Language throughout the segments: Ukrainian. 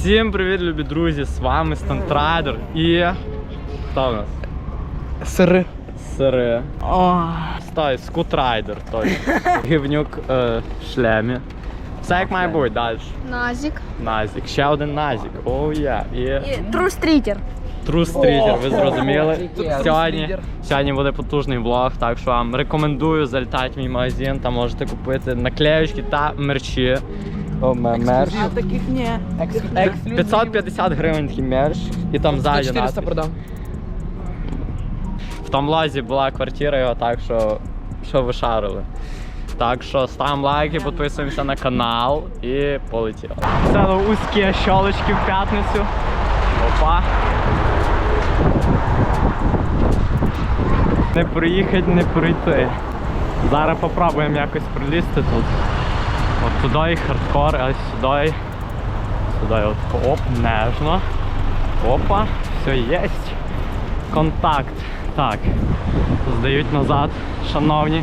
Всім привіт, любі друзі! З вами Стантрайдер і. Хто в нас? Сири. Сири. Стой, скутрайдер той. Гівнюк е, в шлемі. Все як має бути далі. Назік. Назік. Ще один Назік. Оу є. І Трустрітер. True ви зрозуміли? Сьогодні, сьогодні буде потужний влог, так що вам рекомендую залітати в мій магазин, там можете купити наклеючки та мерчі. О, мерч. а таких ні. Ексклюзив. 550 гривень такий мерч, і там За ззаді 400 надпись. продам. В тому лазі була квартира його, так що, що ви шарили. Так що ставимо лайки, підписуємося на канал і полетіли. Це узькі щолочки в п'ятницю. Опа. Не проїхати, не пройти. Зараз попробуємо якось пролізти тут. Туди хардкор, а сюди. Сюди от оп, нежно. Опа, все єсть. Контакт. Так. Здають назад, шановні.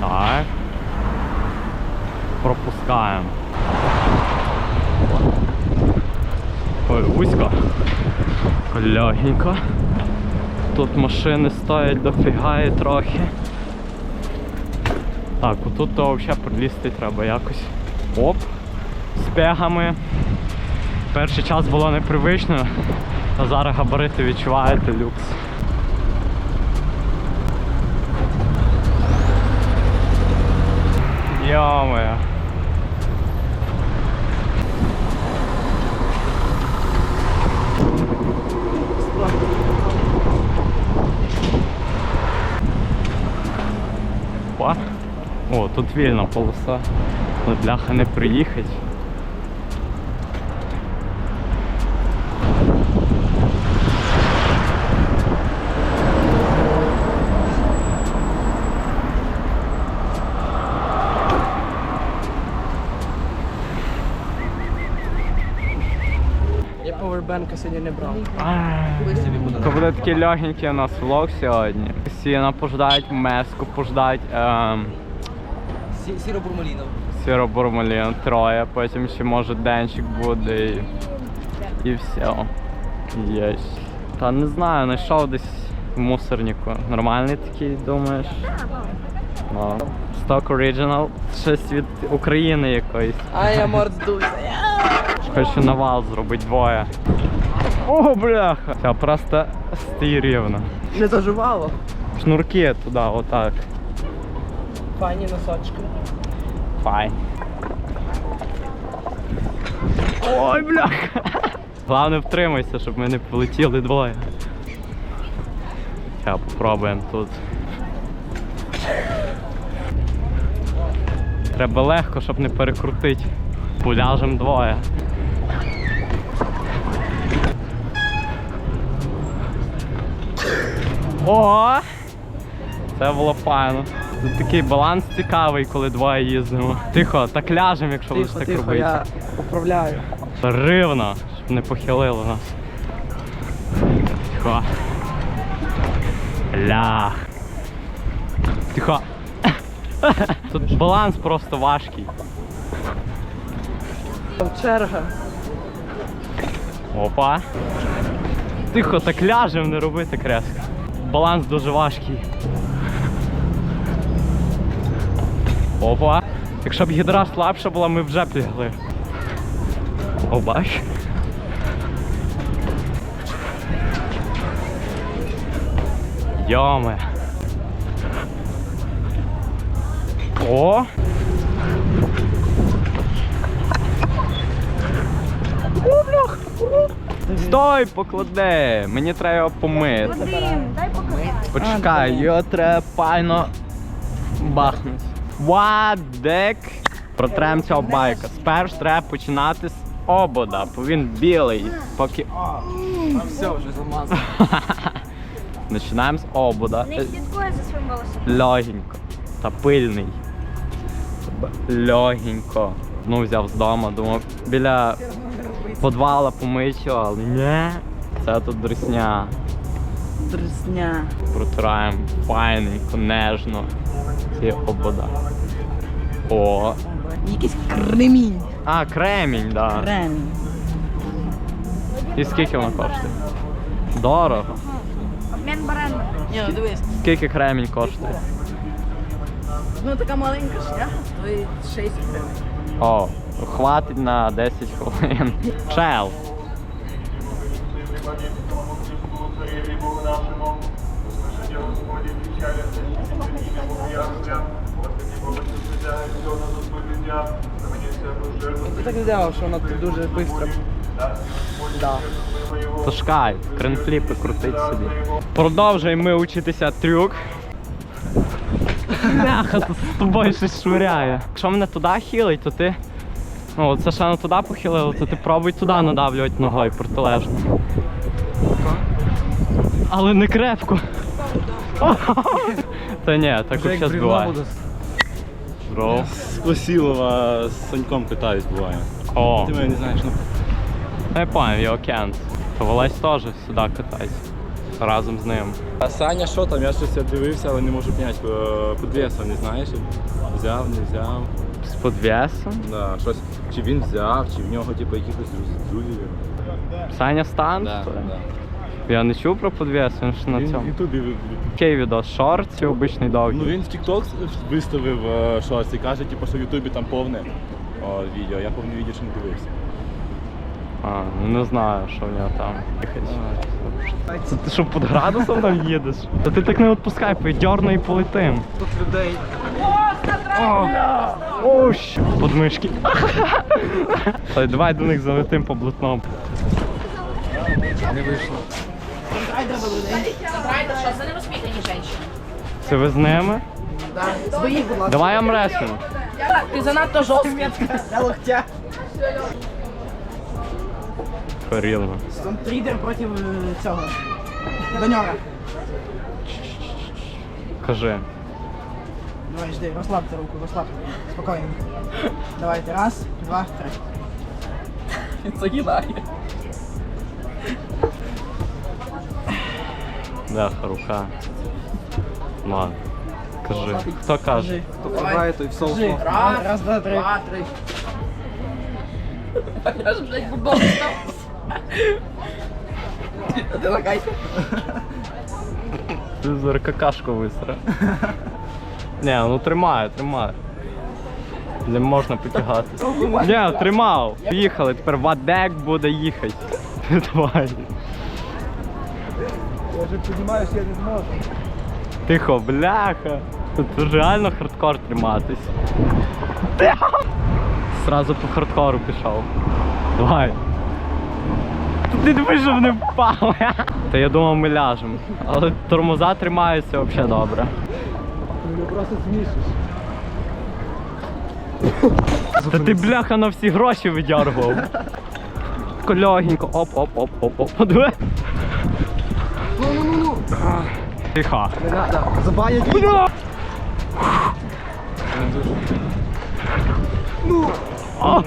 Так. Пропускаємо. Ой, вузько. Легенько. Тут машини стоять дофіга і трохи. Так, отут то взагалі пролізти треба якось. Оп. З пегами. Перший час було непривично, а зараз габарити відчуваєте люкс. Йо-моє. Опа. О, тут вільна полоса. Але бляха не приїхать. Я повербенка сьогодні не брав. То буде такий легенький у нас влог сьогодні. Всі пождають меску, пождають ем, Сіро бурмалінов. сіробурмалін троє, потім ще може денчик буде і, і все. Єсть. Та не знаю, знайшов десь в мусорнику. Нормальний такий, думаєш? Ну, Stock Original. Щось від України якоїсь. А я морд здуйся. Хочу навал зробити двоє. О, бляха! Все, просто стій рівно. Не заживало. Шнурки туди, отак. Файні носочки. Файн. Ой, бляха! Головне втримайся, щоб ми не полетіли двоє. Зараз попробуємо тут. Треба легко, щоб не перекрутити. Поляжем двоє. О! Це було файно. Тут такий баланс цікавий, коли двоє їздимо. Тихо, так ляжемо, якщо будеш так тихо, робити. я управляю. Рівно, щоб не похилило нас. Тихо. Лях. Тихо. Тут баланс просто важкий. Черга. Опа. Тихо, так ляжем, не роби так резко. Баланс дуже важкий. Опа. Якщо б гідра слабша була, ми вже б лягли. О, бач. Йоме. О! Блях! Стой, поклади! Мені треба його помити. Вадим, дай показати. Почекай, його треба пайно бахнути. Вадек! Протрем цього байка. Спершу треба починати з обода, бо він білий. Поки. Все, вже замазано. Починаємо з обода. Не слідкує за своїм голосом. Легенько. Та пильний. Легенько. Ну, взяв з дому, думав, біля подвала його, але ні. Це тут дресня. Дресня. Протираємо файненько, нежно. Ці обода. О. Якийсь кремінь. А, кремінь, да. Кремінь. І скільки воно коштує? Дорого. Обмін баранами. Ні, ну дивись. Скільки кремінь коштує? Ну така маленька шляха стоїть 6 гривень. О, хватить на 10 хвилин. Чел. Ти так взяв, що воно тут дуже швидко. Да. Тож кайф, кренфліпи крутить собі. Продовжуємо ми учитися трюк. Бляха, то з тобою щось швиряє. Якщо мене туди хилить, то ти. Ну, от це ще туди похилило, то ти пробуй туди надавлювати ногою протилежно. Але не крепко. Та ні, так взагалі збиває. Бро. З Косілова з Саньком катаюсь буває. О, Ти мене не знаєш, ну. я понял, кент. То Волесь теж сюди катайся. Разом з ним. А Саня що там? Я щось дивився, але не можу поняти. Подвеса не знаєш. Взяв, не взяв. З подвесом. Да, щось. Чи він взяв, чи в нього типу якихось друз- друзів. Саня стан? Да, да. Я не чув про подвес, він ж на цьому. Ютубі Який відос? Шорт чи обичний довгий? Ну він в TikTok виставив е, шорт і каже, типу, що в Ютубі там повне о, відео. Я повне відео ще не дивився. А, ну не знаю, що в нього там. Це ти що під градусом там їдеш? Та ти так не відпускай, дьорно і полетим. Тут людей. О, щ... Подмишки. Та й давай до них залетим по блатному. Не вийшло. Це ви з ними? Да. Збоїть, будь ласка. Давай амресимо. Ти занадто жорсткий. Для локтя. Порівно. Трідер проти е, цього. Доньора. Кажи. Давай, жди, розслабте руку, розслабте. Спокійно. Давайте, раз, два, три. Він загинає. Да, рука. Ладно. Кажи. Хто каже? Давай, то і все Раз, раз, два, три. Два, три. Я ж, блядь, футбол став. Ти лагайся. Ти зараз какашку висра. Не, ну тримаю, тримаю. Не можна потягати. Не, тримав. Поїхали, тепер Вадек буде їхати. Давай. Я вже розумію, я не зможу. Тихо, бляха. Тут реально хардкор триматись. Сразу по хардкору пішов. Давай. Ти дивись, що вони впали. Та я думав, ми ляжемо. Але тормоза тримаються взагалі добре. Ти просто смішиш. Та ти бляха на всі гроші видяргував. Кольогенько, оп, Тихо. Не. Забанять. Бля! О,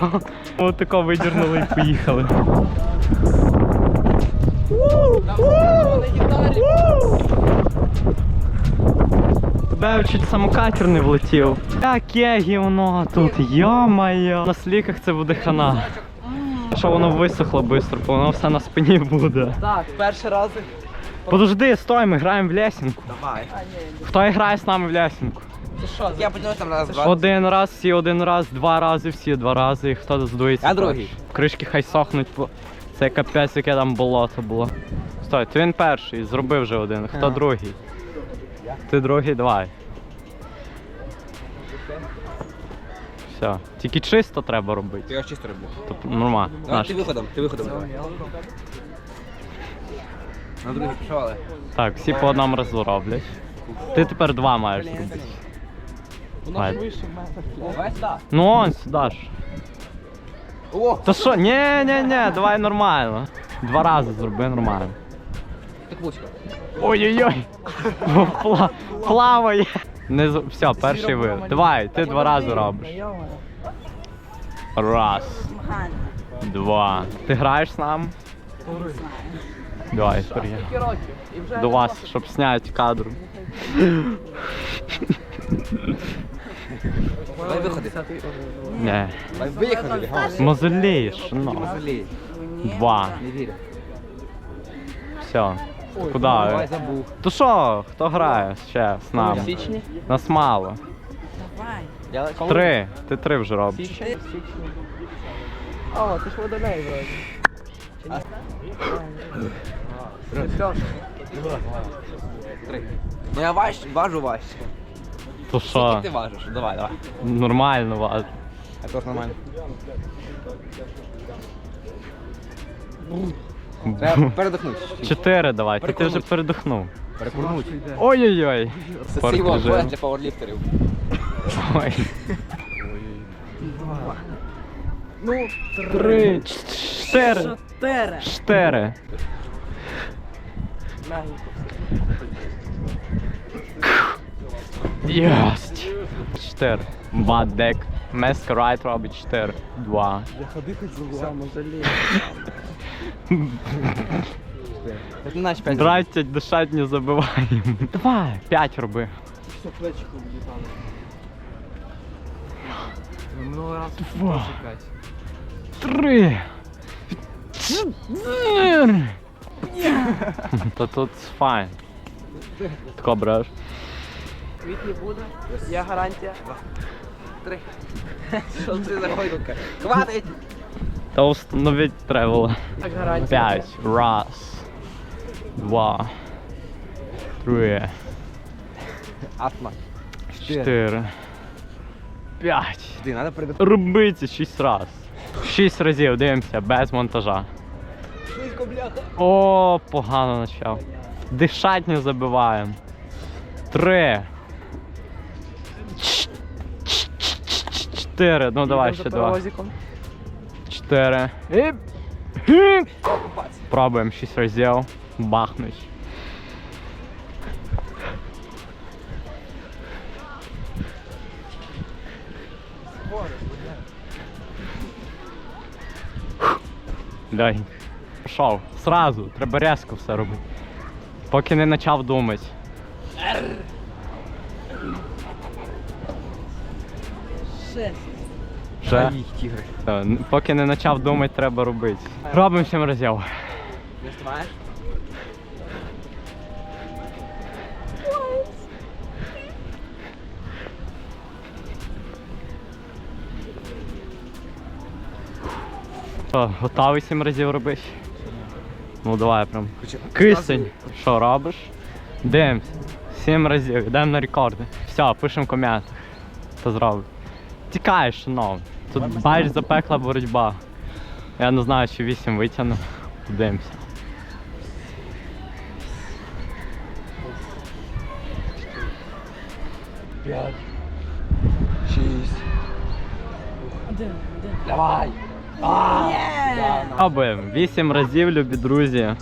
От тако видірнули і поїхали. Тебе чуть самокатер не влетів. Яке гівно тут, йо-моє. На сліках це буде хана. Що воно висохло швидко, бо воно все на спині буде. Так, перший раз. Подожди, стой, ми граємо в лесінку. Давай. Хто грає з нами в лесінку? Я подивився там раз, два. Один раз, всі один раз, два рази, всі два рази, і хто здується. Я перший. другий. Кришки хай сохнуть, бо це капець, яке там болото було. Стой, то він перший, зробив вже один. Хто Ага. другий? Ти другий, давай. Все. Тільки чисто треба робити. Я чисто роблю. Тобто нормально. Давай, Наш. ти виходом, ти виходом. давай. На другий пішов, але. Так, всі по одному разу роблять. Ти тепер два маєш зробити. Давай. Давай сюди. Ну он сюди ж. О, Та що? Ні, ні, ні, давай нормально. Два рази зроби нормально. так вузько. Ой-ой-ой. Пла- Плаває. Не з... Все, перший ви. Давай, ти два рази робиш. Раз. Два. Ти граєш з нами? Давай, я. До вас, щоб зняти кадр. Давай виходи. Не. Давай виходи. Мозолієш, ну. Взагалі. Два. Не вірю. все. Куди? То що, хто грає ще з нами? Січні? Нас мало. Давай. Три. Ти три вже робиш. Січні? О, ти ж водолей вроді. Три. Ну я важ, важу важче. То Скільки ти важиш? Давай, давай. Нормально вас. А теж нормально. Треба передохнути. Чотири давайте, ти вже Переконуй. передохнув. Перекурнуть. Ой-ой-ой. Це Спорт цей режим. пояс для пауерліфтерів. Ой. Ну, Три. Чотири. чотири. Чотири. Єсть. Чотири. Бадек. Меска райт робить чотири. Два. Так не наче п'ять. Драйтять, дишать, не забиваємо. Давай, п'ять роби. Все, плечико влітало. Минулий раз Два. Три. Чотири. Та тут файн. Тако береш. Квітні буде. Я гарантія. Три. Що ти за? Хватить! Та установить треба. Так гарантія. П'ять. Раз. Два. Три. Астма. Чотири. П'ять. Ти, треба. Робиться шість раз. Шість разів дивимося без монтажа. Швидко, бляха. О, погано почав. Дишать не забиваємо. Три. Чотири. Ну давай ще два. Чотири. І... Пробуємо шість разів. Бахнуть. Дай. Пішов. Сразу. Треба різко все робити. Поки не почав думати. Шесть. Вже? їх тігри. Е, н- Поки не почав думати, треба робити. Робимо сім разів. Не? Що, готовий сім разів робиш? Ну давай прям. Кисень. Що робиш? Дивимось. Сім разів, йдемо на рекорди. Все, пишемо в коментах. Хто зробить. Тікаєш, шановний. Тут бачиш запекла боротьба. Я не знаю, чи вісім витягну. Подивимося. П'ять. Шість. Один, один. Давай. Пробуємо. Вісім разів, любі друзі.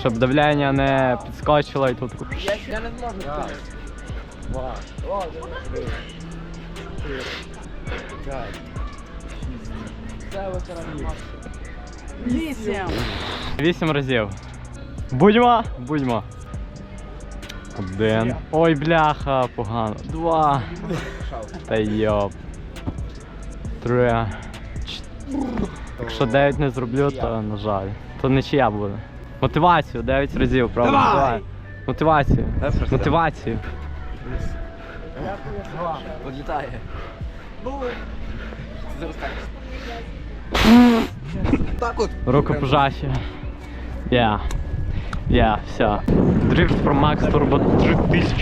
Щоб давлення не підскочило і тут. Я, не зможу. Вісім. Вісім разів. Будьмо, будьмо. Один. Ой, бляха, погано. Два. Та йоп. Три. Чт- Якщо 9 не зроблю, то на жаль. То нічия буде. Мотивацію 9 разів, правда? Давай! Мотивацію. Мотивацію. Подлітає. Ну. Зараз так. От. Руку. Я. Я, все. Дрифт про Макс Turbo 3000.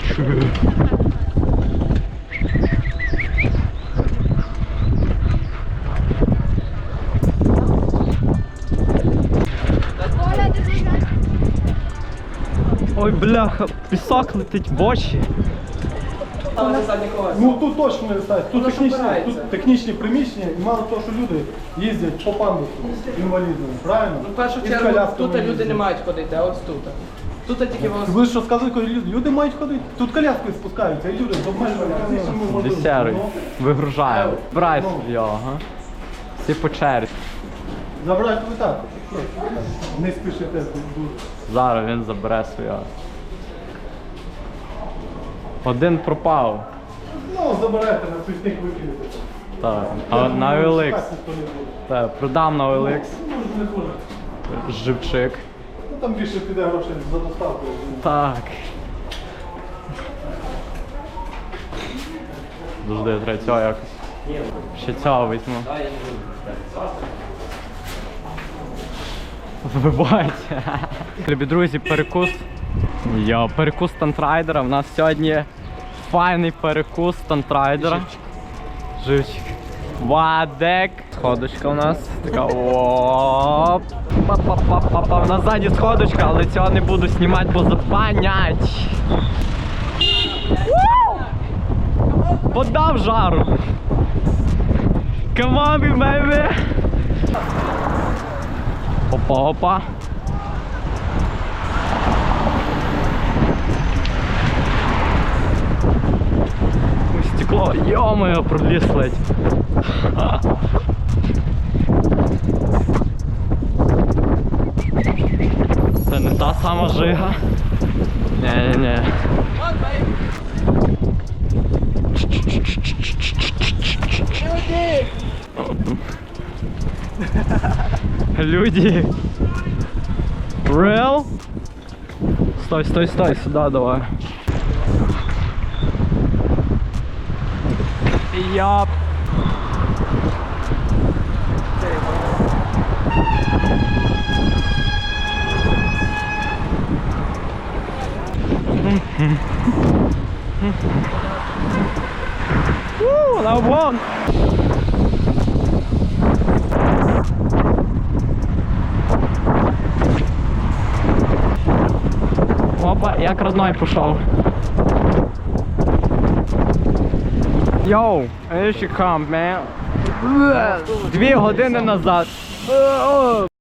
Ой, бляха, пісок летить в очі. Ну тут точно не ставить. Тут технічні, тут технічні приміщення, і мало того, що люди їздять по пандусу інвалідними, правильно? Ну, в першу І з чергу, колясками тут люди їздять. не мають ходити, а ось тут. Тут тільки велосипед. Ви що сказали, коли люди, люди мають ходити? Тут коляски спускаються, і люди з обмеженими фізичними можливостями. Десятий. Ну, Вигружаємо. Брай Ну. собі його. Всі по черзі. Забирайте ви так. Не спішите тут. Зараз він забере своє. Один пропав. Ну, забирайте на смітник викинете. Так. А на OLX. Так, продам на OLX. Ну, не хуже. Живчик. там більше піде грошей за доставку. Так. Завжди треба цього якось. Ще цього візьму. Вибачте. Любі друзі, перекус. Йо, перекус тантрайдера. У нас сьогодні файний перекус тантрайдера. Живчик. Вадек. Сходочка у нас. Така оп. Па-па-па-па-па. У нас ззаді сходочка, але цього не буду знімати, бо запанять. Подав жару. Come on, baby. Опа, опа. Стекло, ё-моё, проліз. Це не та сама жига. Ні-ні-ні. Люди. Real? Стой, стой, стой, сюда давай. Яп. Woo, that one. Як родной пішов. Йоу, come, man. Дві години назад.